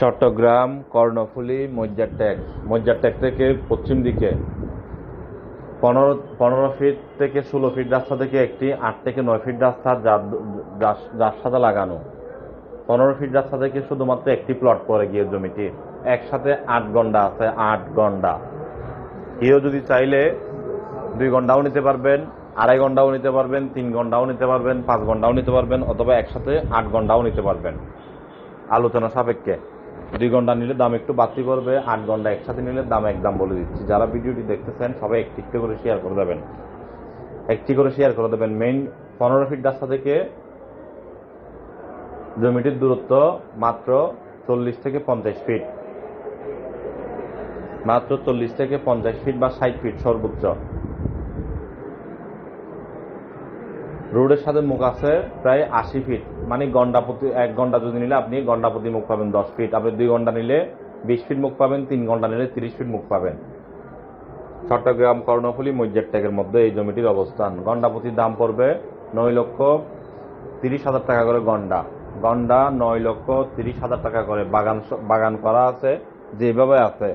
চট্টগ্রাম, কর্ণফুলী, মজ্জার ট্যাগ। মজ্জার ট্যাগ থেকে পশ্চিম দিকে। পনেরো পনেরো ফিট থেকে ষোলো ফিট রাস্তা থেকে একটি, আট থেকে নয় ফিট রাস্তা সাথে লাগানো। পনেরো ফিট রাস্তা থেকে শুধুমাত্র একটি প্লট পড়ে গিয়ে জমিটি। একসাথে আট গন্ডা আছে, আট গন্ডা। কেউ যদি চাইলে দুই ঘন্টাও নিতে পারবেন, আড়াই ঘন্টাও নিতে পারবেন, তিন ঘন্টাও নিতে পারবেন, পাঁচ ঘন্টাও নিতে পারবেন, অথবা একসাথে আট ঘন্টাও নিতে পারবেন। আলোচনা সাপেক্ষে। দুই ঘণ্টা নিলে দাম একটু বাড়তি পড়বে, আট ঘণ্টা একসাথে নিলে দাম একদম বলে দিচ্ছি। যারা ভিডিওটি দেখতেছেন, সবাই একটি একটি করে শেয়ার করে দেবেন। একটি করে শেয়ার করে দেবেন। মেইন পনেরো ফিট রাস্তা থেকে জমিটির দূরত্ব মাত্র চল্লিশ থেকে পঞ্চাশ ফিট মাত্র চল্লিশ থেকে পঞ্চাশ ফিট বা ষাট ফিট সর্বোচ্চ। রোডের সাথে মুখ আছে প্রায় আশি ফিট মানে ঘণ্টা প্রতি এক ঘণ্টা যদি নিলে আপনি ঘণ্টা প্রতি মুখ পাবেন দশ ফিট আপনি দুই ঘণ্টা নিলে বিশ ফিট মুখ পাবেন, তিন ঘণ্টা নিলে তিরিশ ফিট মুখ পাবেন। চট্টগ্রাম কর্ণফুলী মজ্জার ট্যাগের মধ্যে এই জমিটির অবস্থান। গন্ডা প্রতি দাম পড়বে নয় লক্ষ তিরিশ হাজার টাকা করে গন্ডা। গন্ডা নয় লক্ষ তিরিশ হাজার টাকা করে। বাগান বাগান করা আছে, যেভাবে আছে।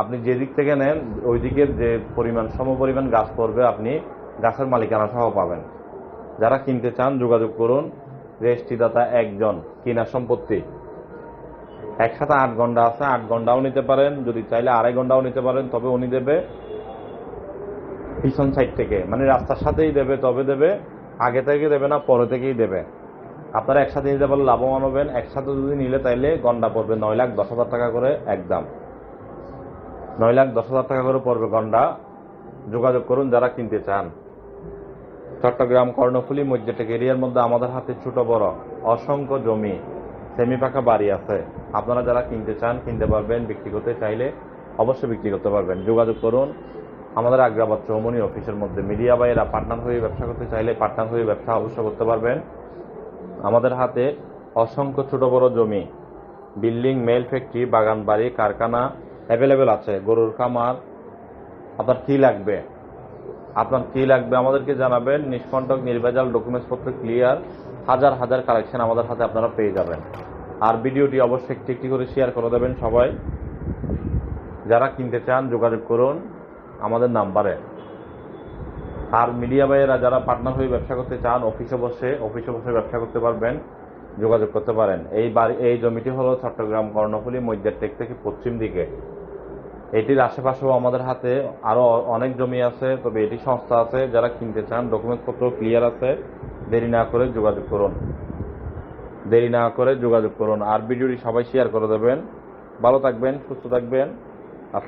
আপনি যেদিক থেকে নেন ওই দিকের যে পরিমাণ সম পরিমাণ গাছ পড়বে, আপনি গাছের মালিকানা সহ পাবেন। যারা কিনতে চান, যোগাযোগ করুন। রেজিস্ট্রিদাতা একজন, কিনা সম্পত্তি। একসাথে আট ঘণ্টা আছে, আট ঘন্টাও নিতে পারেন। যদি চাইলে আড়াই ঘন্টাও নিতে পারেন তবে উনি দেবে। পিছন সাইড থেকে মানে রাস্তার সাথেই দেবে, তবে দেবে। আগে থেকে দেবে না, পরে থেকেই দেবে। আপনারা একসাথে নিতে পারলে লাভবান হবেন। একসাথে যদি নিলে তাইলে গন্ডা পড়বে নয় লাখ দশ হাজার টাকা করে একদম নয় লাখ দশ হাজার টাকা করে পড়বে গন্ডা যোগাযোগ করুন যারা কিনতে চান। চট্টগ্রাম কর্ণফুলী মধ্যটেক এরিয়ার মধ্যে আমাদের হাতে ছোট বড় অসংখ্য জমি সেমি পাকা বাড়ি আছে। আপনারা যারা কিনতে চান, কিনতে পারবেন, বিক্রি করতে চাইলে অবশ্যই বিক্রি করতে পারবেন। যোগাযোগ করুন। আমাদের আগ্রাবাদ চৌমনি অফিসের মধ্যে মিডিয়া বাইরা পার্টনার হয়ে ব্যবসা করতে চাইলে পার্টনার হয়ে ব্যবসা অবশ্যই করতে পারবেন। আমাদের হাতে অসংখ্য ছোট বড় জমি, বিল্ডিং, মেল ফ্যাক্টরি, বাগান বাড়ি, কারখানা অ্যাভেলেবেল আছে। গরুর খামার, আপনার কি লাগবে? আপনার কি লাগবে আমাদেরকে জানাবেন। নিষ্কণ্টক নির্ভেজাল ডকুমেন্টস পত্র ক্লিয়ার হাজার হাজার কালেকশন আমাদের হাতে আপনারা পেয়ে যাবেন। আর ভিডিওটি অবশ্যই একটি একটি করে শেয়ার করে দেবেন সবাই। যারা কিনতে চান, যোগাযোগ করুন আমাদের নাম্বারে। আর মিডিয়া ভাইয়েরা, যারা পার্টনার হয়ে ব্যবসা করতে চান অফিসে বসে অফিসে বসে ব্যবসা করতে পারবেন, যোগাযোগ করতে পারেন। এই বাড়ি, এই জমিটি হলো চট্টগ্রাম কর্ণফুলী মজ্জার টেক থেকে পশ্চিম দিকে। এটির আশেপাশেও আমাদের হাতে আরও অনেক জমি আছে, তবে এটি সংস্থা আছে যারা কিনতে চান। ডকুমেন্টস পত্র ক্লিয়ার আছে, দেরি না করে যোগাযোগ করুন। দেরি না করে যোগাযোগ করুন। আর ভিডিওটি সবাই শেয়ার করে দেবেন। ভালো থাকবেন, সুস্থ থাকবেন।